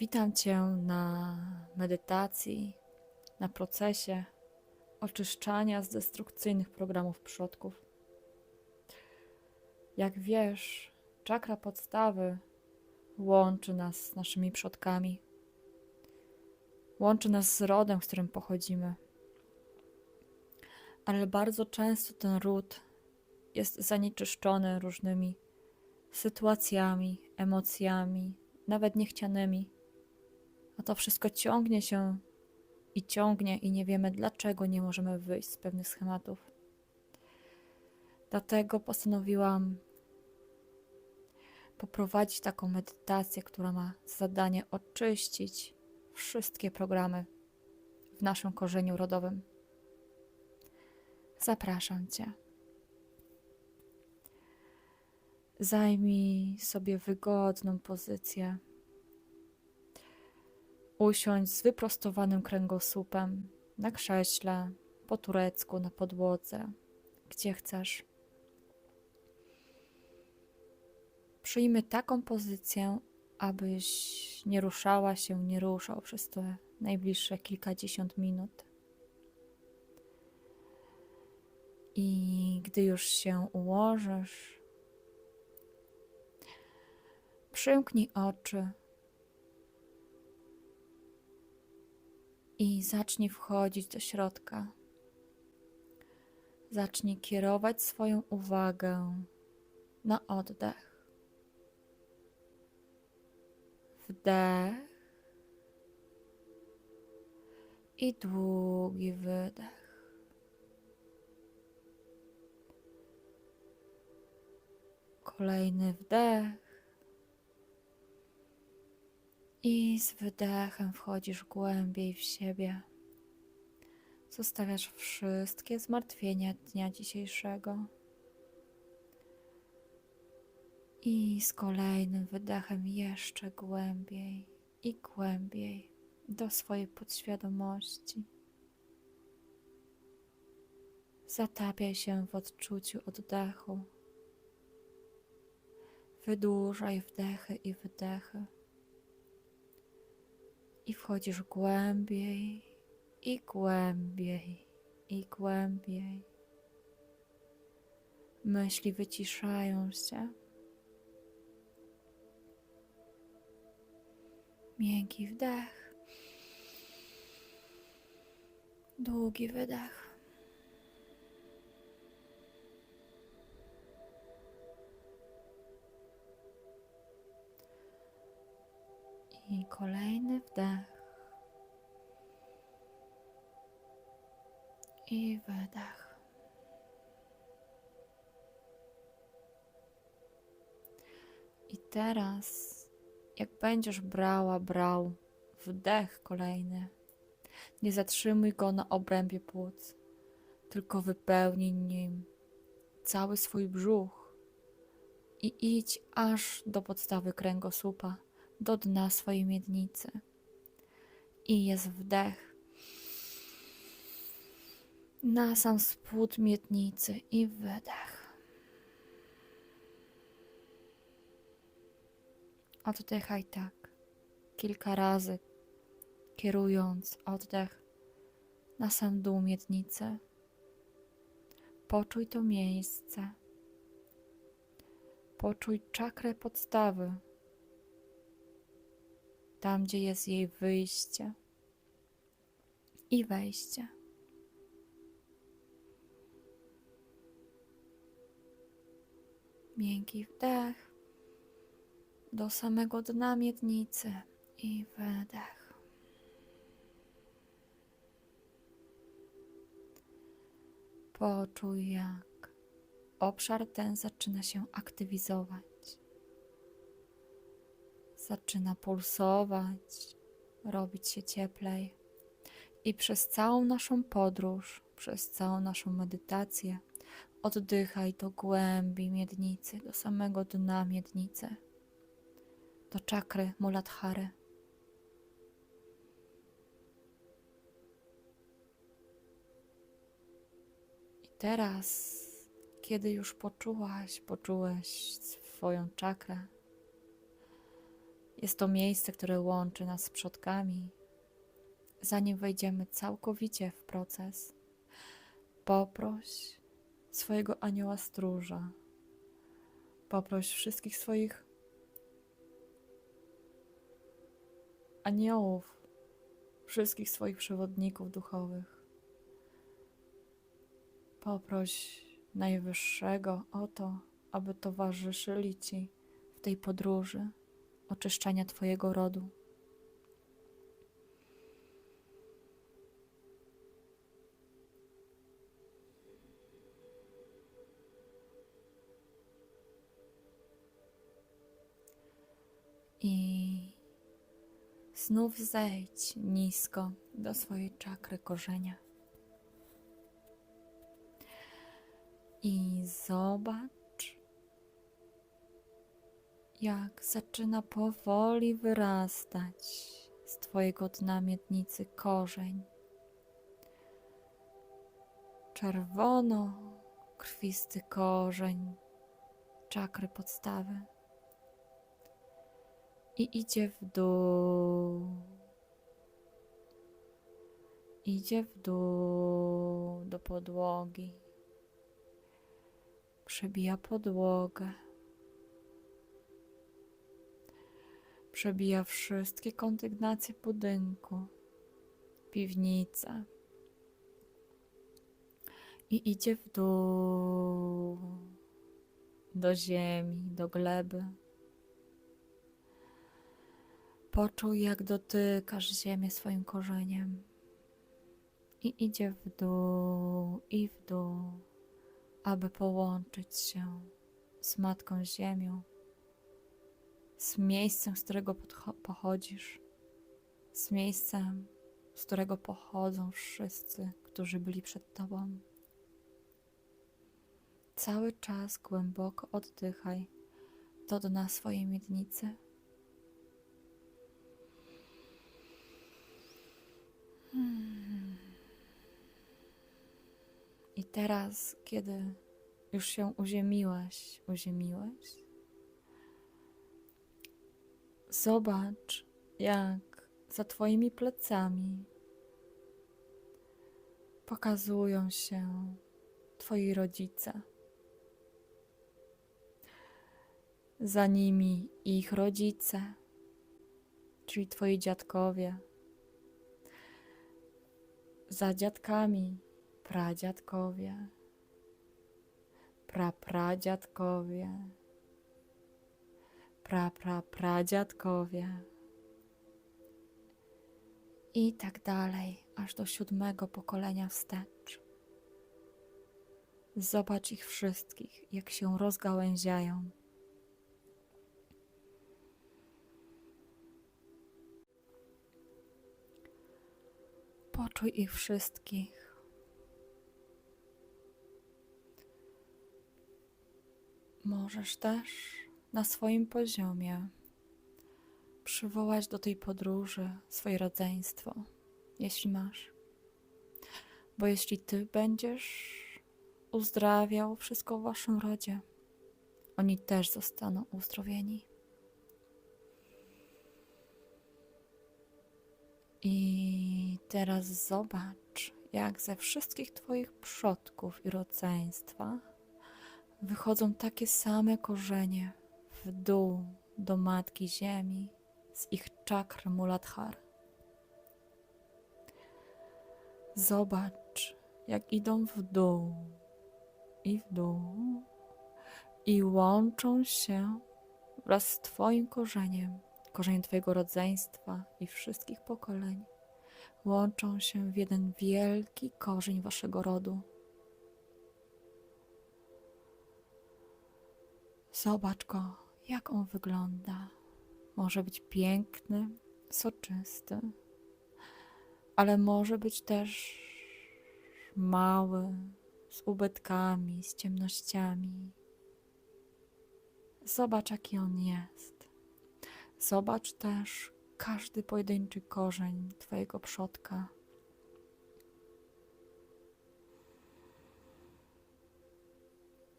Witam Cię na medytacji, na procesie oczyszczania z destrukcyjnych programów przodków. Jak wiesz, czakra podstawy łączy nas z naszymi przodkami, łączy nas z rodem, z którym pochodzimy. Ale bardzo często ten ród jest zanieczyszczony różnymi sytuacjami, emocjami, nawet niechcianymi. A to wszystko ciągnie się i ciągnie, i nie wiemy, dlaczego nie możemy wyjść z pewnych schematów. Dlatego postanowiłam poprowadzić taką medytację, która ma za zadanie oczyścić wszystkie programy w naszym korzeniu rodowym. Zapraszam Cię. Zajmij sobie wygodną pozycję. Usiądź z wyprostowanym kręgosłupem na krześle, po turecku, na podłodze, gdzie chcesz. Przyjmij taką pozycję, abyś nie ruszała się, nie ruszał przez te najbliższe kilkadziesiąt minut. I gdy już się ułożysz, przymknij oczy i zacznij wchodzić do środka. Zacznij kierować swoją uwagę na oddech. Wdech i długi wydech. Kolejny wdech. I z wydechem wchodzisz głębiej w siebie. Zostawiasz wszystkie zmartwienia dnia dzisiejszego. I z kolejnym wydechem jeszcze głębiej i głębiej do swojej podświadomości. Zatapiaj się w odczuciu oddechu. Wydłużaj wdechy i wydechy. I wchodzisz głębiej i głębiej i głębiej. Myśli wyciszają się. Miękki wdech. Długi wydech. Kolejny wdech. I wydech. I teraz, jak będziesz brała, brał wdech kolejny, nie zatrzymuj go na obrębie płuc, tylko wypełnij nim cały swój brzuch i idź aż do podstawy kręgosłupa do dna swojej miednicy. I jest wdech na sam spód miednicy i wydech. Oddychaj tak kilka razy, kierując oddech na sam dół miednicy. Poczuj to miejsce. Poczuj czakrę podstawy tam gdzie jest jej wyjście i wejście. Miękki wdech do samego dna miednicy i wydech. Poczuj, jak obszar ten zaczyna się aktywizować zaczyna pulsować, robić się cieplej. I przez całą naszą podróż, przez całą naszą medytację, oddychaj do głębi miednicy, do samego dna miednicy, do czakry Muladhary. I teraz, kiedy już poczułaś, poczułeś swoją czakrę, Jest to miejsce, które łączy nas z przodkami. Zanim wejdziemy całkowicie w proces, poproś swojego anioła stróża. Poproś wszystkich swoich aniołów, wszystkich swoich przewodników duchowych. Poproś Najwyższego o to, aby towarzyszyli Ci w tej podróży oczyszczania Twojego rodu. I znów zejdź nisko do swojej czakry korzenia. I zobacz, jak zaczyna powoli wyrastać z Twojego dna miednicy korzeń. Czerwono, krwisty korzeń czakry podstawy. I idzie w dół. Idzie w dół do podłogi. Przebija podłogę. Przebija wszystkie kondygnacje budynku, piwnicę. I idzie w dół do ziemi, do gleby. Poczuj, jak dotykasz ziemię swoim korzeniem. I idzie w dół i w dół, aby połączyć się z Matką Ziemią, z miejscem, z którego pochodzisz, z miejscem, z którego pochodzą wszyscy, którzy byli przed Tobą. Cały czas głęboko oddychaj do dna swojej miednicy. I teraz, kiedy już się uziemiłaś, uziemiłeś, zobacz, jak za Twoimi plecami pokazują się Twoi rodzice. Za nimi ich rodzice, czyli Twoi dziadkowie. Za dziadkami pradziadkowie, prapradziadkowie, praprapradziadkowie i tak dalej, aż do siódmego pokolenia wstecz. Zobacz ich wszystkich, jak się rozgałęziają. Poczuj ich wszystkich. Możesz też na swoim poziomie przywołać do tej podróży swoje rodzeństwo, jeśli masz. Bo jeśli ty będziesz uzdrawiał wszystko w waszym rodzie, oni też zostaną uzdrowieni. I teraz zobacz, jak ze wszystkich Twoich przodków i rodzeństwa wychodzą takie same korzenie w dół do Matki Ziemi z ich czakr Muladhar. Zobacz, jak idą w dół i w dół i łączą się wraz z Twoim korzeniem, korzeniem Twojego rodzeństwa i wszystkich pokoleń. Łączą się w jeden wielki korzeń Waszego rodu. Zobacz go, jak on wygląda. Może być piękny, soczysty, ale może być też mały, z ubytkami, z ciemnościami. Zobacz, jaki on jest. Zobacz też każdy pojedynczy korzeń Twojego przodka.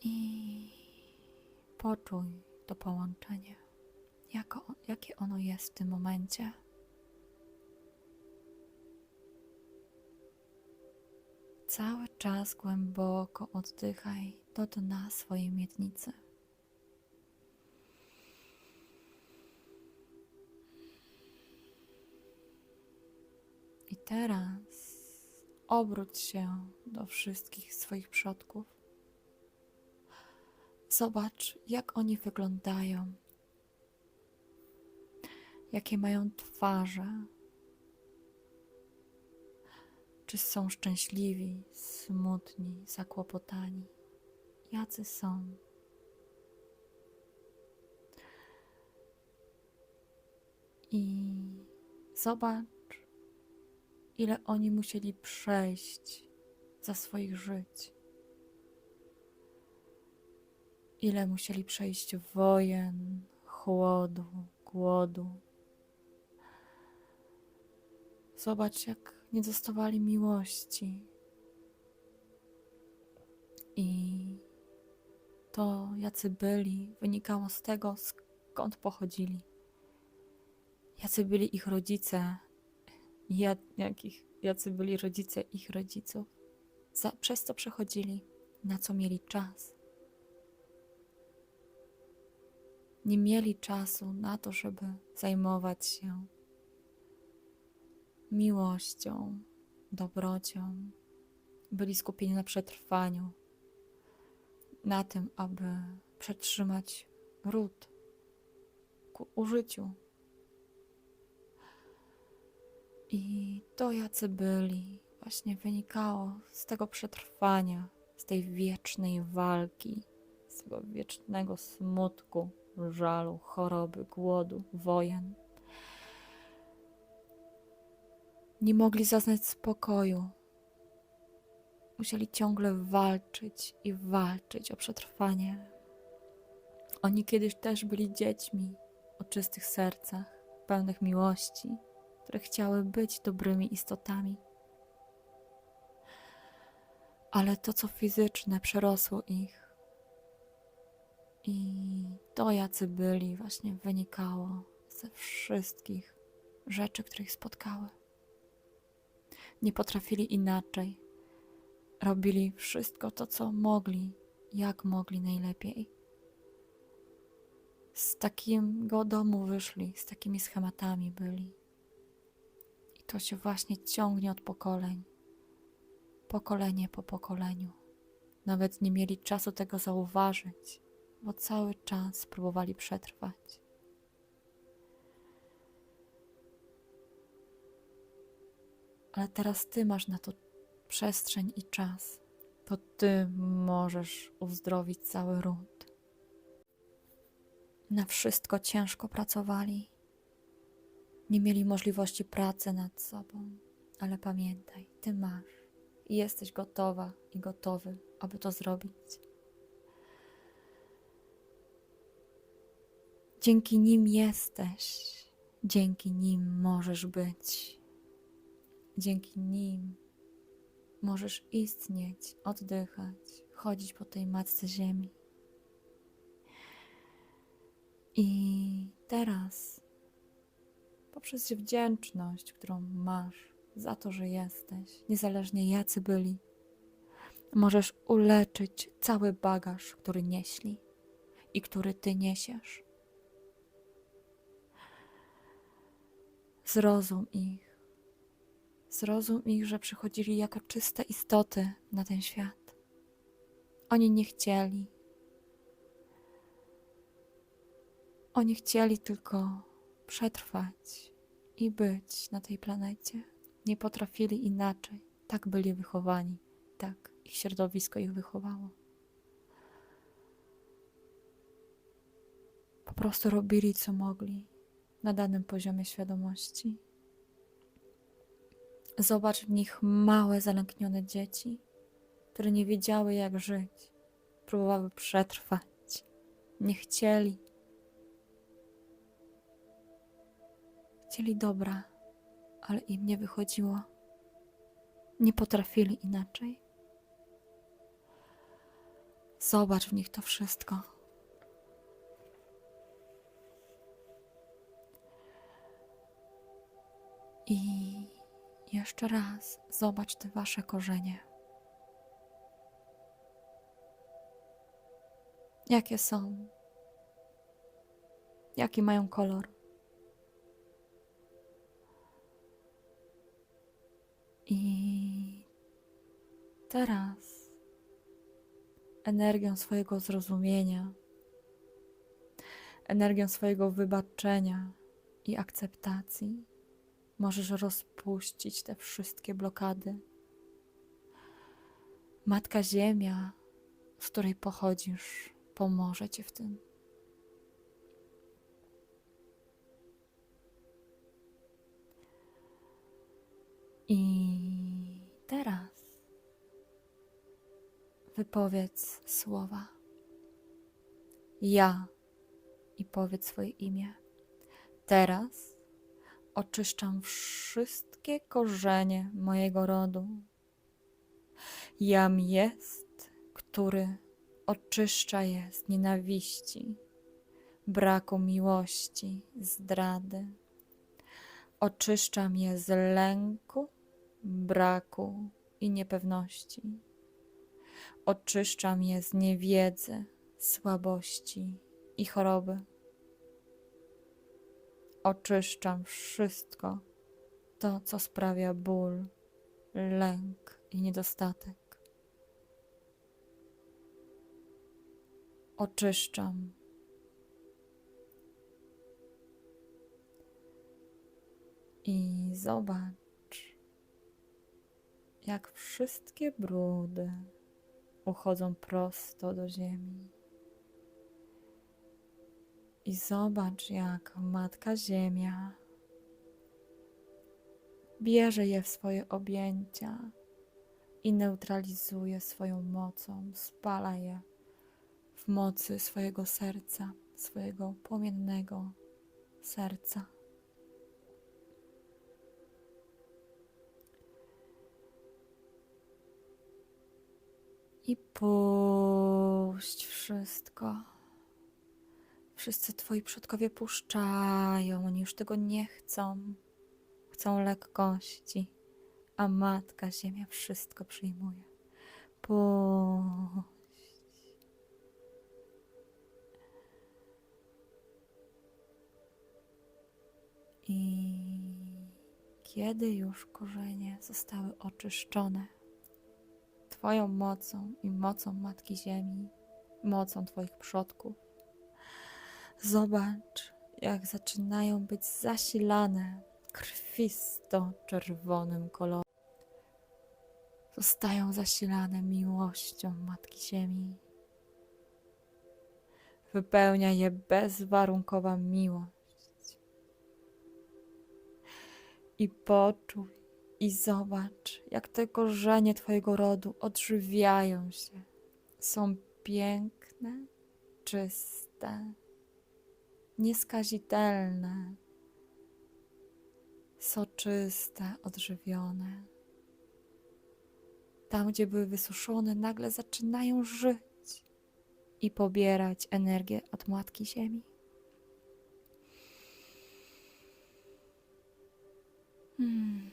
I poczuj to połączenie, jako, jakie ono jest w tym momencie. Cały czas głęboko oddychaj do dna swojej miednicy. I teraz obróć się do wszystkich swoich przodków. Zobacz, jak oni wyglądają, jakie mają twarze. Czy są szczęśliwi, smutni, zakłopotani? Jacy są? I zobacz, ile oni musieli przejść za swoich żyć. Ile musieli przejść wojen, chłodu, głodu. Zobacz, jak nie dostawali miłości. I to, jacy byli, wynikało z tego, skąd pochodzili. Jacy byli ich rodzice, jak, jakich, jacy byli rodzice ich rodziców, za, przez co przechodzili, na co mieli czas. Nie mieli czasu na to, żeby zajmować się miłością, dobrocią. Byli skupieni na przetrwaniu, na tym, aby przetrzymać ród ku użyciu. I to, jacy byli, właśnie wynikało z tego przetrwania, z tej wiecznej walki, z tego wiecznego smutku, żalu, choroby, głodu, wojen. Nie mogli zaznać spokoju. Musieli ciągle walczyć i walczyć o przetrwanie. Oni kiedyś też byli dziećmi o czystych sercach, pełnych miłości które chciały być dobrymi istotami. Ale to, co fizyczne, przerosło ich. I to, jacy byli, właśnie wynikało ze wszystkich rzeczy, które ich spotkały. Nie potrafili inaczej. Robili wszystko to, co mogli, jak mogli najlepiej. Z takiego domu wyszli, z takimi schematami byli to się właśnie ciągnie od pokoleń, pokolenie po pokoleniu. Nawet nie mieli czasu tego zauważyć, bo cały czas próbowali przetrwać. Ale teraz ty masz na to przestrzeń i czas. To ty możesz uzdrowić cały ród. Na wszystko ciężko pracowali nie mieli możliwości pracy nad sobą. Ale pamiętaj, ty masz i jesteś gotowa i gotowy, aby to zrobić. Dzięki nim jesteś, dzięki nim możesz być, dzięki nim możesz istnieć, oddychać, chodzić po tej matce ziemi. I teraz poprzez wdzięczność, którą masz za to, że jesteś, niezależnie jacy byli. Możesz uleczyć cały bagaż, który nieśli i który ty niesiesz. Zrozum ich. Zrozum ich, że przychodzili jako czyste istoty na ten świat. Oni nie chcieli. Oni chcieli tylko przetrwać i być na tej planecie. Nie potrafili inaczej. Tak byli wychowani, tak ich środowisko ich wychowało. Po prostu robili co mogli na danym poziomie świadomości. Zobacz w nich małe, zalęknione dzieci, które nie wiedziały, jak żyć, próbowały przetrwać, nie chcieli Chcieli dobra, ale im nie wychodziło. Nie potrafili inaczej. Zobacz w nich to wszystko. I jeszcze raz zobacz te wasze korzenie. Jakie są? Jaki mają kolor? I teraz energią swojego zrozumienia, energią swojego wybaczenia i akceptacji możesz rozpuścić te wszystkie blokady. Matka Ziemia, z której pochodzisz, pomoże ci w tym. I teraz wypowiedz słowa. Ja i powiedz swoje imię. Teraz oczyszczam wszystkie korzenie mojego rodu. Jam jest, który oczyszcza je z nienawiści, braku miłości, zdrady. Oczyszczam je z lęku, braku i niepewności. Oczyszczam je z niewiedzy, słabości i choroby. Oczyszczam wszystko to, co sprawia ból, lęk i niedostatek. Oczyszczam. I zobacz, jak wszystkie brudy uchodzą prosto do ziemi. I zobacz, jak Matka Ziemia bierze je w swoje objęcia i neutralizuje swoją mocą, spala je w mocy swojego serca, swojego płomiennego serca. I puść wszystko. Wszyscy twoi przodkowie puszczają, oni już tego nie chcą. Chcą lekkości, a Matka Ziemia wszystko przyjmuje. Puść. I kiedy już korzenie zostały oczyszczone Twoją mocą i mocą Matki Ziemi, mocą Twoich przodków, zobacz, jak zaczynają być zasilane krwisto-czerwonym kolorem. Zostają zasilane miłością Matki Ziemi. Wypełnia je bezwarunkowa miłość i poczuj i zobacz, jak te korzenie Twojego rodu odżywiają się. Są piękne, czyste, nieskazitelne, soczyste, odżywione. Tam, gdzie były wysuszone, nagle zaczynają żyć i pobierać energię od Matki Ziemi. Hmm.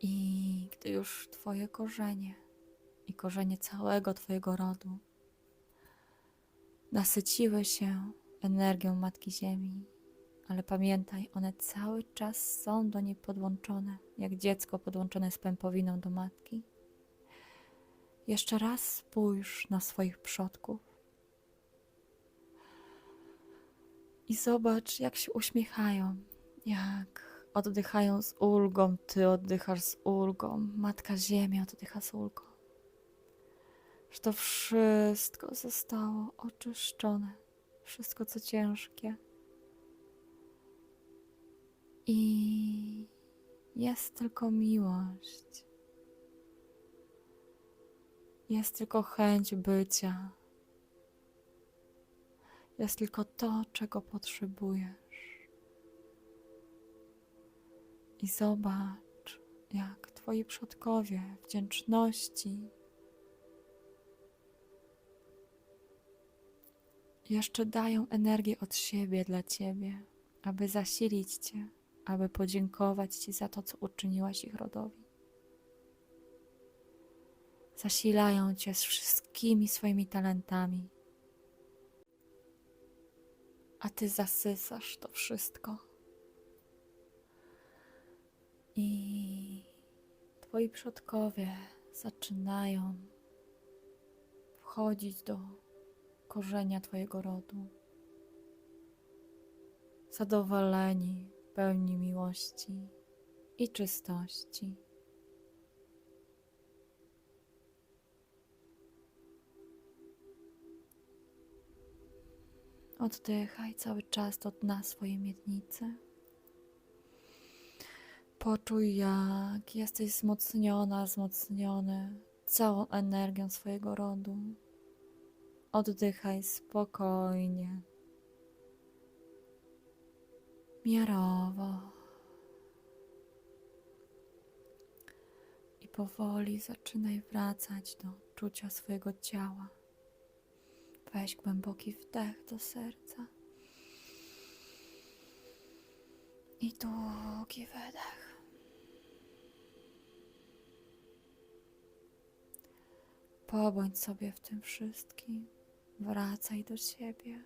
I gdy już Twoje korzenie i korzenie całego Twojego rodu nasyciły się energią Matki Ziemi, ale pamiętaj, one cały czas są do niej podłączone, jak dziecko podłączone z pępowiną do matki. Jeszcze raz spójrz na swoich przodków i zobacz, jak się uśmiechają, jak oddychają z ulgą, ty oddychasz z ulgą, Matka Ziemia oddycha z ulgą. Że to wszystko zostało oczyszczone, wszystko co ciężkie. I jest tylko miłość. Jest tylko chęć bycia jest tylko to, czego potrzebujesz. I zobacz, jak Twoi przodkowie wdzięczności jeszcze dają energię od siebie dla ciebie, aby zasilić cię, aby podziękować ci za to, co uczyniłaś ich rodowi. Zasilają cię z wszystkimi swoimi talentami, a ty zasysasz to wszystko. I twoi przodkowie zaczynają wchodzić do korzenia twojego rodu. Zadowoleni, pełni miłości i czystości. Oddychaj cały czas do dna swojej miednicy. Poczuj, jak jesteś wzmocniona, wzmocniony całą energią swojego rodu. Oddychaj spokojnie, miarowo. I powoli zaczynaj wracać do czucia swojego ciała. Weź głęboki wdech do serca. I długi wydech. Pobądź sobie w tym wszystkim. Wracaj do siebie.